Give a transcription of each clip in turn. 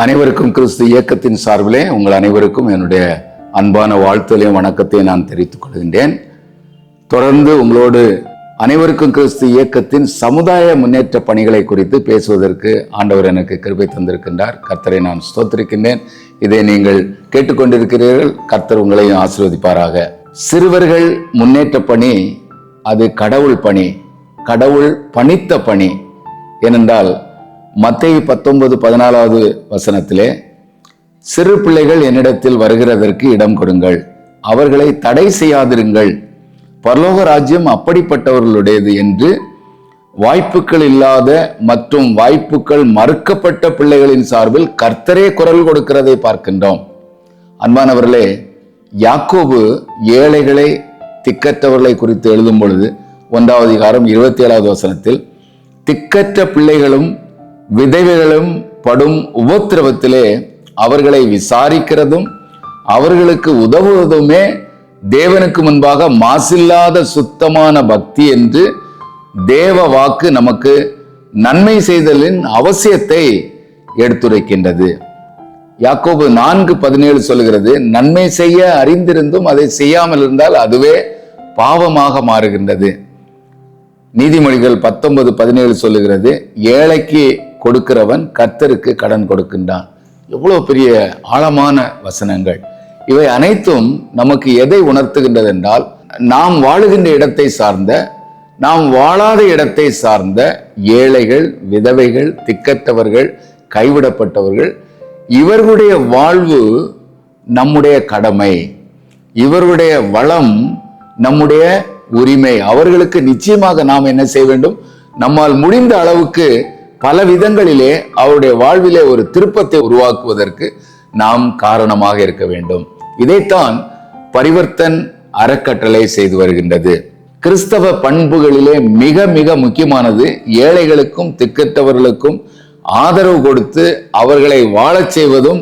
அனைவருக்கும் கிறிஸ்து இயக்கத்தின் சார்பிலே உங்கள் அனைவருக்கும் என்னுடைய அன்பான வாழ்த்துலையும் வணக்கத்தையும் நான் தெரிவித்துக் கொள்கின்றேன். தொடர்ந்து உங்களோடு அனைவருக்கும் கிறிஸ்து இயக்கத்தின் சமுதாய முன்னேற்ற பணிகளை குறித்து பேசுவதற்கு ஆண்டவர் எனக்கு கிருபை தந்திருக்கின்றார். கர்த்தரை நான் ஸ்தோத்திருக்கின்றேன். இதை நீங்கள் கேட்டுக்கொண்டிருக்கிறீர்கள். கர்த்தர் உங்களையும் ஆசீர்வதிப்பாராக. சிறுவர்கள் முன்னேற்ற பணி அது கடவுள் பணி கடவுள் பணித்த பணி. ஏனென்றால் மத்திய பத்தொன்பது பதினாலாவது வசனத்திலே சிறு பிள்ளைகள் என்னிடத்தில் வருகிறதற்கு இடம் கொடுங்கள். அவர்களை தடை செய்யாதிருங்கள். பரலோக ராஜ்யம் அப்படிப்பட்டவர்களுடையது என்று வாய்ப்புகள் இல்லாத மற்றும் வாய்ப்புகள் மறுக்கப்பட்ட பிள்ளைகளின் சார்பில் கர்த்தரே குரல் கொடுக்கிறதை பார்க்கின்றோம். அன்பானவர்களே யாக்கோபு ஏழைகளை திக்கற்றவர்களை குறித்து எழுதும் பொழுது ஒன்றாவது அதிகாரம் இருபத்தி ஏழாவது வசனத்தில் திக்கற்ற பிள்ளைகளும் விதவைகளும் படும் உபத்திரவத்திலே அவர்களை விசாரிக்கிறதும் அவர்களுக்கு உதவுவதுமே தேவனுக்கு முன்பாக மாசில்லாத சுத்தமான பக்தி என்று தேவ வாக்கு நமக்கு நன்மை செய்தலின் அவசியத்தை எடுத்துரைக்கின்றது. யாக்கோபு நான்கு பதினேழு சொல்லுகிறது நன்மை செய்ய அறிந்திருந்தும் அதை செய்யாமல் இருந்தால் அதுவே பாவமாக மாறுகின்றது. நீதிமொழிகள் பத்தொன்பது பதினேழு சொல்லுகிறது ஏழைக்கு கொடுக்கிறவன் கர்த்தருக்கு கடன் கொடுக்கின்றான். எவ்வளவு பெரிய ஆழமான வசனங்கள். இவை அனைத்தும் நமக்கு எதை உணர்த்துகின்றது என்றால் நாம் வாழுகின்ற இடத்தை சார்ந்த நாம் வாழாத இடத்தை சார்ந்த ஏழைகள் விதவைகள் திக்கற்றவர்கள் கைவிடப்பட்டவர்கள் இவர்களுடைய வாழ்வு நம்முடைய கடமை. இவர்களுடைய வளம் நம்முடைய உரிமை. அவர்களுக்கு நிச்சயமாக நாம் என்ன செய்ய வேண்டும்? நம்மால் முடிந்த அளவுக்கு பல விதங்களிலே அவருடைய வாழ்விலே ஒரு திருப்பத்தை உருவாக்குவதற்கு நாம் காரணமாக இருக்க வேண்டும். இதைத்தான் பரிவர்த்தன் அறக்கட்டளை செய்து வருகின்றது. கிறிஸ்தவ பண்புகளிலே மிக மிக முக்கியமானது ஏழைகளுக்கும் திக்கற்றவர்களுக்கும் ஆதரவு கொடுத்து அவர்களை வாழச் செய்வதும்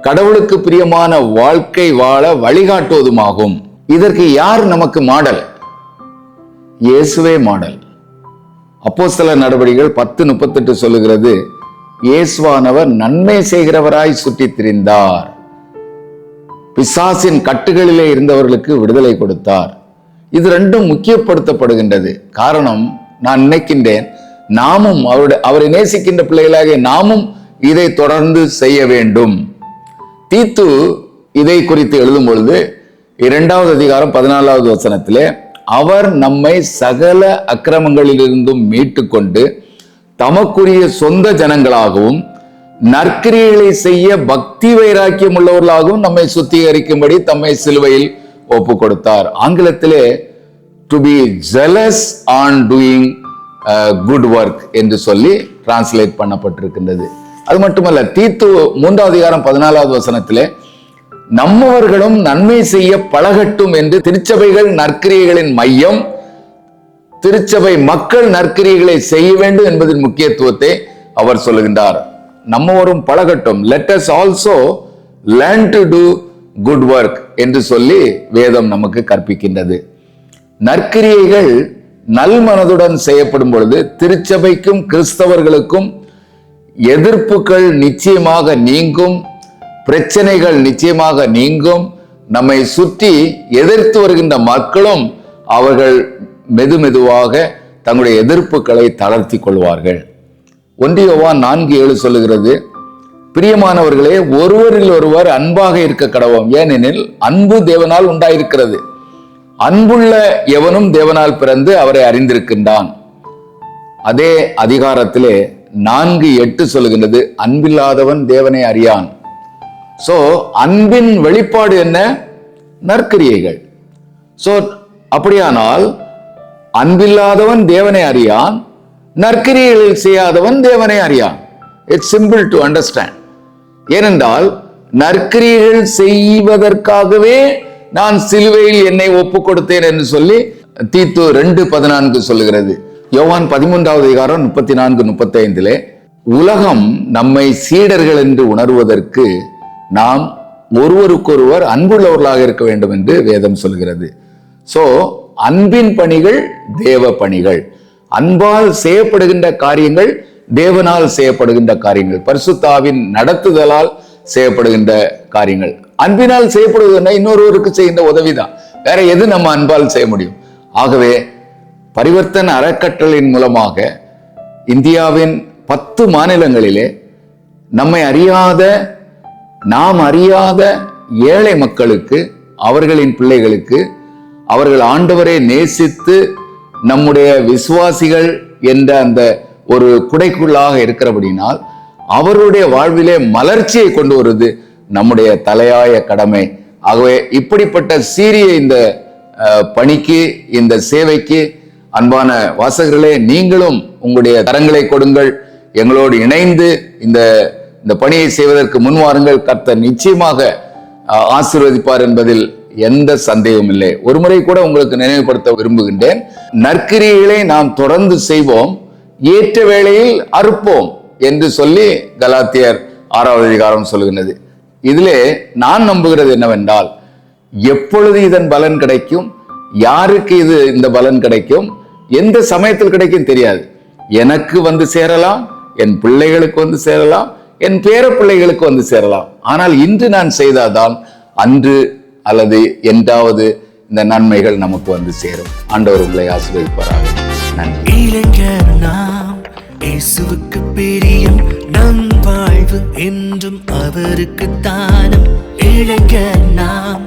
கடவுளுக்கு பிரியமான வாழ்க்கை வாழ வழிகாட்டுவதுமாகும். இதற்கு யார் நமக்கு மாடல்? இயேசுவே மாடல். அப்போஸ்தல நடவடிக்கைகள் பத்து முப்பத்தெட்டு சொல்லுகிறது இயேசுவானவர் நன்மை செய்கிறவராய் சுற்றித் திரிந்தார் பிசாசின் கட்டுகளிலே இருந்தவர்களுக்கு விடுதலை கொடுத்தார். இது ரெண்டும் முக்கியப்படுத்தப்படுகின்றது. காரணம் நான் நினைக்கின்றேன் நாமும் அவருடைய அவரை நேசிக்கின்ற பிள்ளைகளாக நாமும் இதை தொடர்ந்து செய்ய வேண்டும். தீத்து இதை குறித்து எழுதும் பொழுது இரண்டாவது அதிகாரம் பதினாலாவது வசனத்திலே அவர் நம்மை சகல அக்கிரமங்களிலிருந்தும் மீட்டு கொண்டு தமக்குரிய சொந்த ஜனங்களாகவும் நற்கிரியைகளை செய்ய பக்தி வைராக்கியம் உள்ளவர்களாகவும் நம்மை சுத்திகரிக்கும்படி தம்மை சிலுவையில் ஒப்பு கொடுத்தார் ஆங்கிலத்திலே to be jealous on doing good work என்று சொல்லி டிரான்ஸ்லேட் பண்ணப்பட்டிருக்கின்றது. அது மட்டுமல்ல தீத்து மூன்றாவது அதிகாரம் பதினாலாவது வசனத்திலே நம்மவர்களும் நன்மை செய்ய பழகட்டும் என்று திருச்சபைகள் நற்கிரியைகளின் மையம் திருச்சபை மக்கள் நற்கிரியைகளை செய்ய வேண்டும் என்பதன் முக்கியத்துவத்தை அவர் சொல்லுகின்றார். நம்மவரும் பழகட்டும். Let us also learn to do good work என்று சொல்லி வேதம் நமக்கு கற்பிக்கின்றது. நற்கிரியைகள் நல்மனதுடன் செய்யப்படும் பொழுது திருச்சபைக்கும் கிறிஸ்தவர்களுக்கும் எதிர்ப்புகள் நிச்சயமாக நீங்கும். பிரச்சனைகள் நிச்சயமாக நீங்கும். நம்மை சுற்றி எதிர்த்து வருகின்ற மக்களும் அவர்கள் மெதுமெதுவாக தங்களுடைய எதிர்ப்புகளை தளர்த்தி கொள்வார்கள். ஒன்றியவா நான்கு ஏழு சொல்லுகிறது பிரியமானவர்களே ஒருவரில் ஒருவர் அன்பாக இருக்க கடவோம் ஏனெனில் அன்பு தேவனால் உண்டாயிருக்கிறது. அன்புள்ள எவனும் தேவனால் பிறந்து அவரை அறிந்திருக்கின்றான். அதே அதிகாரத்திலே நான்கு எட்டு சொல்லுகின்றது அன்பில்லாதவன் தேவனை அறியான். ஸோ அன்பின் வெளிப்பாடு என்ன? நற்கிரியைகள். ஸோ அப்படியானால் அன்பில்லாதவன் தேவனை அறியான் நற்கிரியைகள் செய்யாதவன் தேவனை அறியான். இட்ஸ் சிம்பிள் டு அண்டர்ஸ்டாண்ட் ஏனென்றால் நற்கிரியைகள் செய்வதற்காகவே நான் சிலுவையில் என்னை ஒப்பு கொடுத்தேன் என்று சொல்லி தீத்து ரெண்டு பதினான்கு சொல்லுகிறது. யோவான் பதிமூன்றாவது அதிகாரம் முப்பத்தி நான்கு முப்பத்தி ஐந்திலே உலகம் நம்மை சீடர்கள் என்று உணர்வதற்கு நாம் ஒருவருக்கொருவர் அன்புள்ளவர்களாக இருக்க வேண்டும் என்று வேதம் சொல்கிறது. ஸோ அன்பின் பணிகள் தேவ பணிகள். அன்பால் செய்யப்படுகின்ற காரியங்கள் தேவனால் செய்யப்படுகின்ற காரியங்கள். பரிசுத்தாவின் நடத்துதலால் செய்யப்படுகின்ற காரியங்கள். அன்பினால் செய்யப்படுவதுன்னா இன்னொருவருக்கு செய்கின்ற உதவிதான். வேற எது நம்ம அன்பால் செய்ய முடியும்? ஆகவே பரிவர்த்தன அறக்கட்டளையின் மூலமாக இந்தியாவின் பத்து மாநிலங்களிலே நம்மை அறியாத நாம் அறியாத ஏழை மக்களுக்கு அவர்களின் பிள்ளைகளுக்கு அவர்கள் ஆண்டவரை நேசித்து நம்முடைய விசுவாசிகள் என்ற அந்த ஒரு குடைக்குள்ளாக இருக்கிறபடினால் அவருடைய வாழ்விலே மலர்ச்சியை கொண்டு வருவது நம்முடைய தலையாய கடமை. ஆகவே இப்படிப்பட்ட சீரிய இந்த பணிக்கு இந்த சேவைக்கு அன்பான வாசகர்களே நீங்களும் உங்களுடைய தரங்களை கொடுங்கள். எங்களோடு இணைந்து இந்த இந்த பணியை செய்வதற்கு முன்வாருங்கள் கர்த்தர் நிச்சயமாக ஆசிர்வதிப்பார் ஆசீர்வதிப்பார் என்பதில் எந்த சந்தேகமும் இல்லை. ஒரு முறை கூட உங்களுக்கு நினைவுபடுத்த விரும்புகின்றேன். நற்கிரிகளை நாம் தொடர்ந்து செய்வோம். ஏற்ற வேளையில் அறுப்போம் என்று சொல்லி கலாத்தியர் ஆறாவது அதிகாரம் சொல்லுகின்றது இதிலே நான் நம்புகிறது என்னவென்றால் எப்பொழுது இதன் பலன் கிடைக்கும்? யாருக்கு இது இந்த பலன் கிடைக்கும்? எந்த சமயத்தில் கிடைக்கும் தெரியாது. எனக்கு வந்து சேரலாம் என் பிள்ளைகளுக்கு வந்து சேரலாம் என் பேர பிள்ளைகளுக்கு வந்து சேரலாம். ஆனால் இன்று நான் செய்தாதான் அன்று அல்லது என்றாவது இந்த நன்மைகள் நமக்கு வந்து சேரும். ஆண்டவர் உங்களை ஆசிரியப்பாராக நன்றி. இளைஞர் நாம் இயேசுவுக்கு பிரியம் நம் வாழ்வு என்றும் அவருக்கு தானம். இளைஞர் நாம்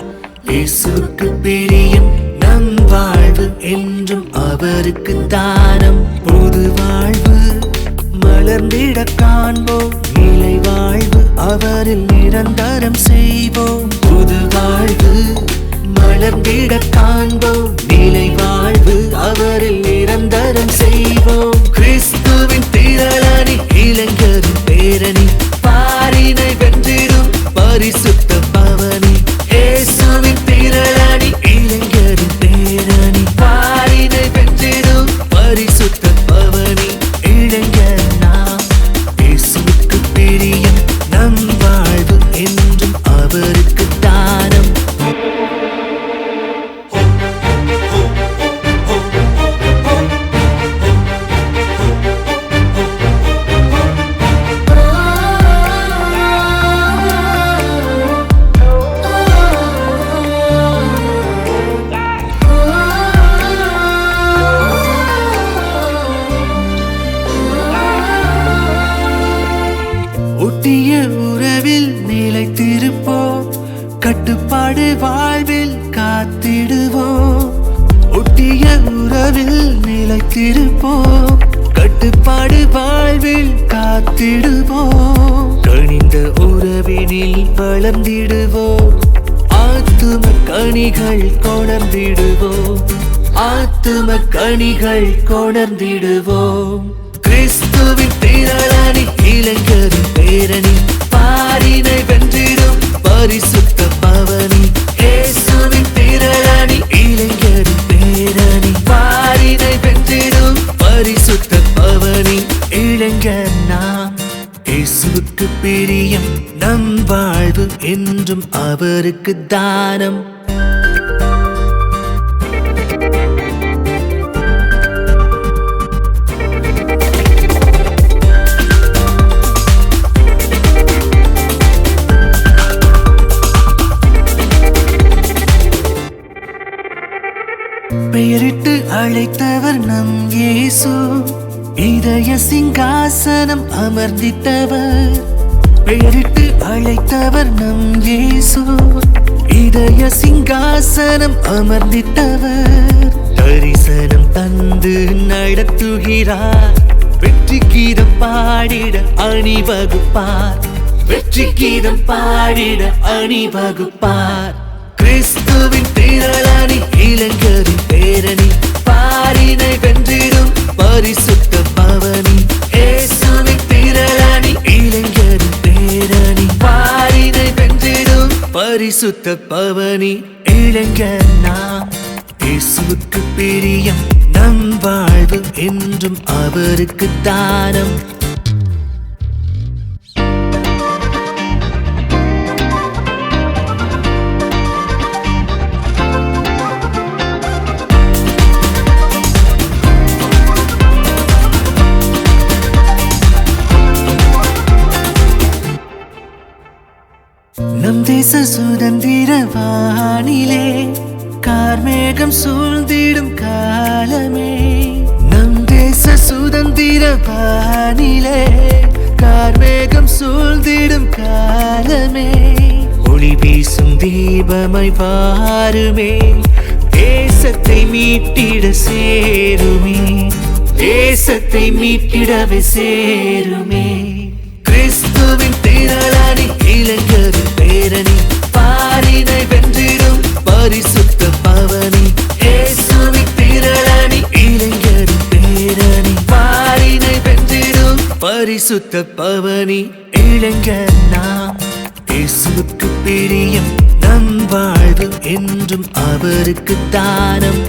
இயேசுவுக்கு பிரியம் நம் வாழ்வு என்றும் அவருக்கு தானம். பொது வாழ்வு மலர்ந்திட காண்போம். அவரில் நிரந்தரம் செய்வோம். புது வாழ்வு மலர்ந்திட காண்போம். நிலை வாழ்வு அவரில் நிரந்தரம் செய்வோம். கிறிஸ்துவின் திரளணி இளைஞரின் பேரணி பாரினை வென்றிடும் பரிசு காத்திடுவோம் கணிந்த உறவினில் வளர்ந்திடுவோம். ஆத்தும கணிகள் கொணர்ந்திடுவோம். ஆத்தும கணிகள் கொணர்ந்திடுவோம். கிறிஸ்துவின் திரளணி இளைஞரின் பேரணி பாரினை வென்றிடும் பரிசுத்த இயேசுவுக்கு பிரியம் நம் வாழ்வு என்றும் அவருக்கு தானம். பெயரிட்டு அழைத்த இதய சிங்காசனம் அமர்ந்திட்டவர் பெயரிட்டு அழைத்தவர் நம் இயேசு. இதய சிங்காசனம் அமர்ந்திட்டவர் தரிசனம் தந்து நடத்துகிறார். வெற்றி கீதம் பாடிட அணிவகுப்பார். வெற்றி கீதம் பாடிட அணிவகுப்பார். கிறிஸ்துவின் திரளானி இளைஞரின் பேரணி பாரினை வென்றிடும் பரிசு பரிசுத்த பவனி இளைஞர் நாம் இயேசுவுக்கு பிரியம். நம் வாழ்வு என்றும் அவருக்கு தானம். தேச சுதந்திர வானிலே கார்மேகம் சூழ்ந்திடும் காலமே. நம் தேச சுதந்திர வானிலே கார்மேகம் சூழ்ந்திடும் காலமே. ஒளி வீசும் தீபமாய் வாருமே தேசத்தை மீட்டிட சேருமே. தேசத்தை மீட்டிடவே சேருமே. பரிசுத்த பவனி இழங்க நாம் இயேசுவுக்கு பிரியம் நம் வாழ்வு என்றும் அவருக்கு தானம்.